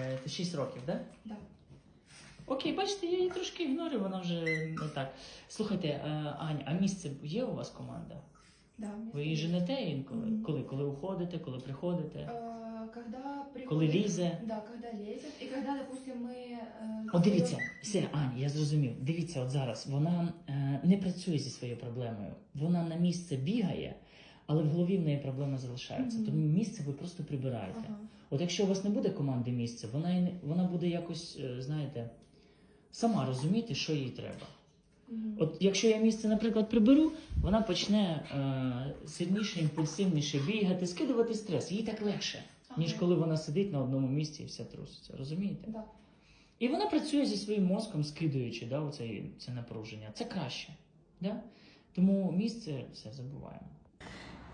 Е, Це 6 років, так? Да. Окей, бачите, я її трошки ігнорю, вона вже не так. Слухайте, е, Ань, а місце є у вас команда? Да, вместе Ви її есть. женете інколи? Мгм. Коли? Коли уходите, коли приходите? Э, Когда приходит... Коли лізе? Да, когда лезет. И когда, допустим, мы... э, От дивіться, даём- все, Аня, я зрозумів. Дивіться, от зараз вона е, не працює зі своєю проблемою. Вона на місце бігає, але в голові в неї проблема залишається. Мгм. Тому місце ви просто прибираєте. Ага. От якщо у вас не буде команди місця, вона вона буде якось, е, знаєте, сама розуміти, що їй треба. Мгм. От якщо я місце, наприклад, приберу, вона почне е, сильніше, імпульсивніше бігати, скидувати стрес. Їй так легше, ніж коли вона сидить на одному місці і все труситься. Розумієте? Да. І вона працює зі своїм мозком, скидуючи да, оце, це напруження. Це краще. Да? Тому місце все забуваємо.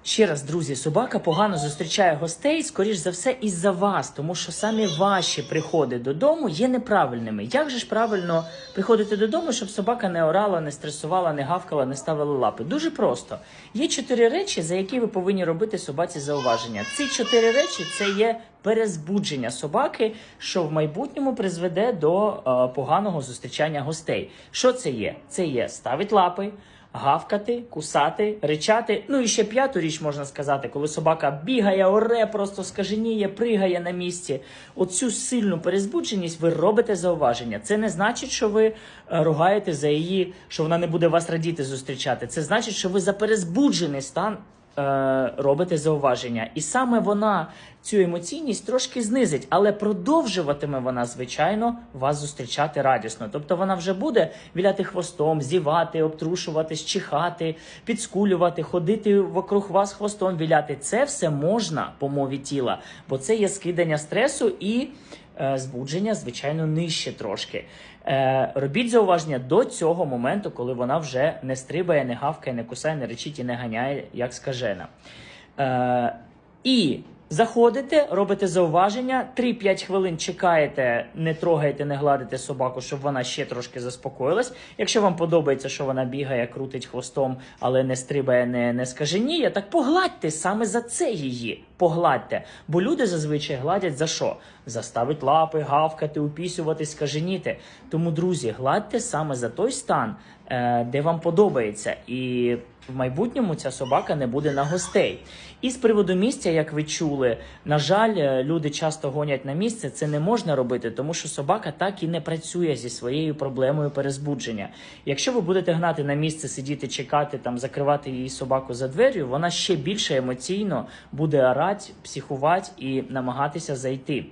Ще раз, друзі, собака погано зустрічає гостей, скоріш за все, із-за вас, тому що самі ваші приходи додому є неправильними. Як же ж правильно приходити додому, щоб собака не орала, не стресувала, не гавкала, не ставила лапи? Дуже просто. Є чотири речі, за які ви повинні робити собаці зауваження. Ці чотири речі це є перезбудження собаки, що в майбутньому призведе до е, поганого зустрічання гостей. Що це є? Це є ставить лапи. Гавкати, кусати, ричати. Ну і ще п'яту річ можна сказати, коли собака бігає, оре, просто скаженіє, пригає на місці. Оцю сильну перезбудженість ви робите зауваження. Це не значить, що ви е, ругаєте за її, що вона не буде вас радіти зустрічати. Це значить, що ви за перезбуджений стан робите зауваження. І саме вона цю емоційність трошки знизить, але продовжуватиме вона, звичайно, вас зустрічати радісно. Тобто вона вже буде віляти хвостом, зівати, обтрушуватись, чихати, підскулювати, ходити вокруг вас хвостом, віляти. Це все можна по мові тіла, бо це є скидання стресу і е, збудження, звичайно, нижче трошки. Е, робіть зауваження до цього моменту, коли вона вже не стрибає, не гавкає, не кусає, не речить і не ганяє, як скажена. Е, і заходите, робите зауваження, 3-5 хвилин чекаєте, не трогаєте, не гладите собаку, щоб вона ще трошки заспокоїлась. Якщо вам подобається, що вона бігає, крутить хвостом, але не стрибає, не, не скаженіє, так погладьте саме за це її. Погладьте. Бо люди зазвичай гладять за що? Заставить лапи, гавкати, упісювати, скаженіти. Тому, друзі, гладьте саме за той стан, е, де вам подобається. І в майбутньому ця собака не буде на гостей. І з приводу місця, як ви чули, на жаль, е, люди часто гонять на місце. Це не можна робити, тому що собака так і не працює зі своєю проблемою перезбудження. Якщо ви будете гнати на місце, сидіти, чекати, там закривати її собаку за дверю, вона ще більше емоційно буде орати, психувати і намагатися зайти.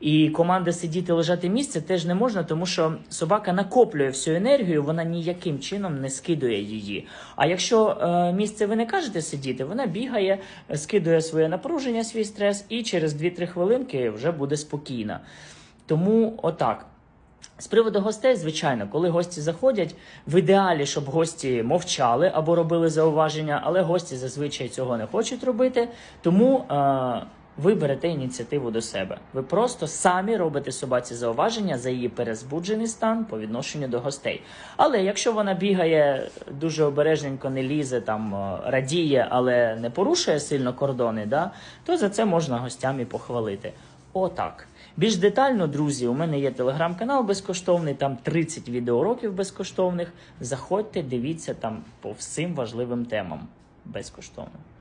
І команда сидіти лежати місце теж не можна, тому що собака накоплює всю енергію, вона ніяким чином не скидує її. А якщо е, місце ви не кажете сидіти, вона бігає, е, скидує своє напруження, свій стрес, і через 2-3 хвилинки вже буде спокійна. Тому отак. З приводу гостей, звичайно, коли гості заходять, в ідеалі, щоб гості мовчали або робили зауваження, але гості зазвичай цього не хочуть робити. Тому е, ви берете ініціативу до себе. Ви просто самі робите собаці зауваження за її перезбуджений стан по відношенню до гостей. Але якщо вона бігає дуже обережненько, не лізе, там радіє, але не порушує сильно кордони, да, то за це можна гостям і похвалити. Отак. Більш детально, друзі, у мене є телеграм-канал безкоштовний, там 30 відеоуроків безкоштовних. Заходьте, дивіться там по всім важливим темам безкоштовно.